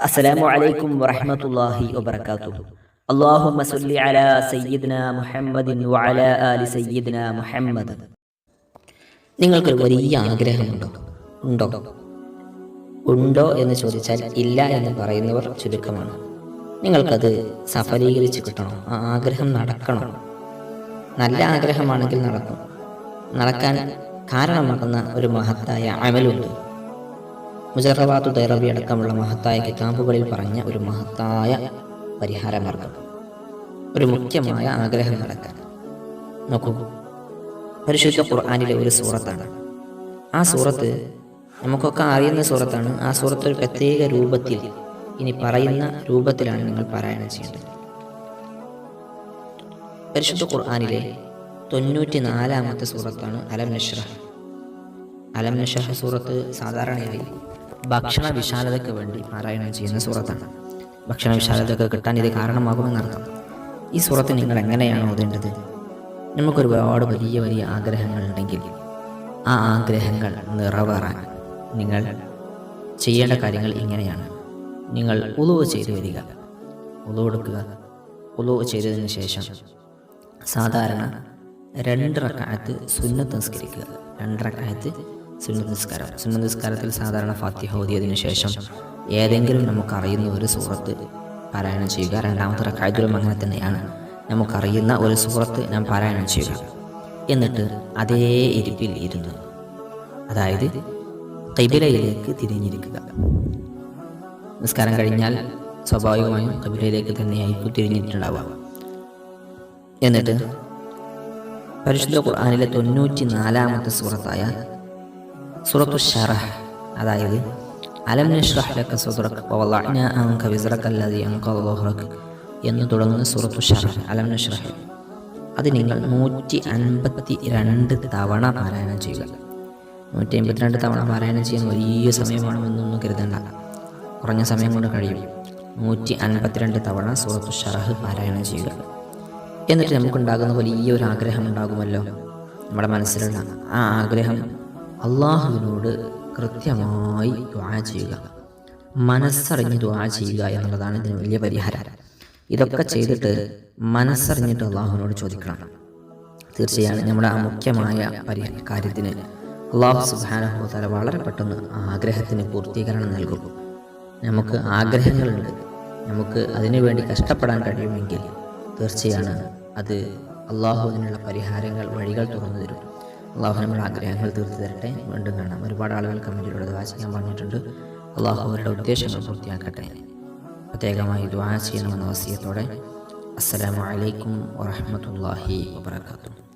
അസ്സലാമു അലൈക്കും വറഹ്മത്തുള്ളാഹി വബറകാതുഹു. അല്ലാഹുമ്മ സല്ലി അലാ സയ്യിദ്ന മുഹമ്മദിൻ വഅലാ ആലി സയ്യിദ്ന മുഹമ്മദ്. നിങ്ങൾക്കൊരു വലിയ ആഗ്രഹമുണ്ടോ? ഉണ്ടോ? ഉണ്ടോ എന്ന് ചോദിച്ചാൽ ഇല്ല എന്ന് പറയുന്നവർ ചുരുക്കമാണ്. നിങ്ങൾക്കത് സഫലീകരിച്ച് കിട്ടണം ആ ആഗ്രഹം നടക്കണം. നല്ല ആഗ്രഹമാണെങ്കിൽ നടക്കും. നടക്കാൻ കാരണമാകുന്ന ഒരു മഹത്തായ അമലുണ്ട്. മുജറവാത്തു ദൈറബി അടക്കമുള്ള മഹത്തായ കിതാബുകളിൽ പറഞ്ഞ ഒരു മഹത്തായ പരിഹാര മാർഗം ഒരു മുഖ്യമായ ആഗ്രഹം നടക്കാൻ. നോക്കൂ പരിശുദ്ധ ഖുർആാനിലെ ഒരു സൂറത്താണ്. ആ സൂറത്ത് നമുക്കൊക്കെ അറിയുന്ന സൂറത്താണ്. ആ സൂറത്ത് ഒരു പ്രത്യേക രൂപത്തിൽ ഇനി പറയുന്ന രൂപത്തിലാണ് നിങ്ങൾ പാരായണം ചെയ്യേണ്ടത്. പരിശുദ്ധ ഖുർആാനിലെ തൊണ്ണൂറ്റി നാലാമത്തെ സൂറത്താണ് അലം നഷ്റ അലം നഷ്റ സൂറത്ത് സാധാരണയായി ഭക്ഷണ വിശാലതയ്ക്ക് വേണ്ടി പാരായണം ചെയ്യുന്ന സൂറത്താണ് ഭക്ഷണ വിശാലതയ്ക്ക് കിട്ടാൻ ഇത് കാരണമാകുമെന്നർത്ഥം. ഈ സൂറത്ത് നിങ്ങൾ എങ്ങനെയാണ് ഓതേണ്ടത്? നമുക്കൊരുപാട് വലിയ വലിയ ആഗ്രഹങ്ങൾ ഉണ്ടെങ്കിൽ ആ ആഗ്രഹങ്ങൾ നിറവേറാൻ നിങ്ങൾ ചെയ്യേണ്ട കാര്യങ്ങൾ ഇങ്ങനെയാണ്. നിങ്ങൾ ഉളവ് ചെയ്തു വരിക. ഉളവ് എടുക്കുക ഉളവ് ചെയ്തതിന് ശേഷം സാധാരണ രണ്ട് റക്കായത്ത് സുന്നത്ത് നിസ്കരിക്കുക. രണ്ട് റക്കായത്ത് സുന്നത്ത് നിസ്കാരം സുന്നത്ത് നിസ്കാരത്തിൽ സാധാരണ ഫാത്തിഹ ഓതിയതിനു ശേഷം ഏതെങ്കിലും നമുക്കറിയുന്ന ഒരു സൂറത്ത് പാരായണം ചെയ്യുക. രണ്ടാമത്തെ റക്കായത്തിലും അങ്ങനെ തന്നെയാണ്. നമുക്കറിയുന്ന ഒരു സൂറത്ത് നാം പാരായണം ചെയ്യുക. എന്നിട്ട് അതേ ഇരിപ്പിൽ ഇരുന്ന് അതായത് കൈബിലയിലേക്ക് തിരിഞ്ഞിരിക്കുക. നിസ്കാരം കഴിഞ്ഞാൽ സ്വാഭാവികമായും കബിലയിലേക്ക് തന്നെയായിരിക്കും തിരിഞ്ഞിട്ടുണ്ടാവുക. എന്നിട്ട് പരിശുദ്ധ ഖുർആാനിലെ തൊണ്ണൂറ്റി നാലാമത്തെ സൂറത്തായ സൂറത്തു ഷറഹ്. അതായത് അലം നഷ്റഹ് ലക അൻക എന്ന് തുടങ്ങുന്ന സൂറത്തു ഷറഹ് അലം അത് നിങ്ങൾ നൂറ്റി അൻപത്തി രണ്ട് തവണ പാരായണം ചെയ്യുക. നൂറ്റി അമ്പത്തിരണ്ട് തവണ പാരായണം ചെയ്യാൻ വലിയ സമയമാണെന്നൊന്നും കരുതണ്ട. കുറഞ്ഞ സമയം കൊണ്ട് കഴിയും. നൂറ്റി അൻപത്തിരണ്ട് തവണ സൂറത്തു ഷറഹ് പാരായണം ചെയ്യുക. എന്നിട്ട് നമുക്കുണ്ടാകുന്ന ആഗ്രഹം ഉണ്ടാകുമല്ലോ. നമ്മുടെ മനസ്സിലുള്ള ആ ആഗ്രഹം അള്ളാഹുവിനോട് കൃത്യമായി ദ്വാ ചെയ്യുക. മനസ്സറിഞ്ഞ് ദ്വാ ചെയ്യുക എന്നുള്ളതാണ് ഇതിന് വലിയ പരിഹാരം. ഇതൊക്കെ ചെയ്തിട്ട് മനസ്സറിഞ്ഞിട്ട് അള്ളാഹുവിനോട് ചോദിക്കണം. തീർച്ചയായും നമ്മുടെ ആ മുഖ്യമായ പരി കാര്യത്തിന് അള്ളാഹു സുബാനഹുതല വളരെ പെട്ടെന്ന് ആഗ്രഹത്തിന് പൂർത്തീകരണം നൽകും. നമുക്ക് ആഗ്രഹങ്ങളുണ്ട്. നമുക്ക് അതിനു വേണ്ടി കഷ്ടപ്പെടാൻ കഴിയുമെങ്കിൽ തീർച്ചയാണ് അത് അള്ളാഹു അതിനുള്ള പരിഹാരങ്ങൾ വഴികൾ തുറന്നു തരും. അള്ളാഹു നമ്മുടെ ആഗ്രഹങ്ങൾ തീർത്തു തരട്ടെ വീണ്ടും കാണാം. ഒരുപാട് ആളുകൾ കമ്മിറ്റിയിലൂടെ വാശിക്കാൻ പറഞ്ഞിട്ടുണ്ട്. അള്ളാഹു അവരുടെ ഉദ്ദേശങ്ങൾ പൂർത്തിയാക്കട്ടെ. പ്രത്യേകമായി ദ്വാ ചെയ്യണമെന്ന വസിയത്തോടെ. അസ്സലാമു അലൈക്കും വറഹമത്തല്ലാഹി വാബർക്കാത്തു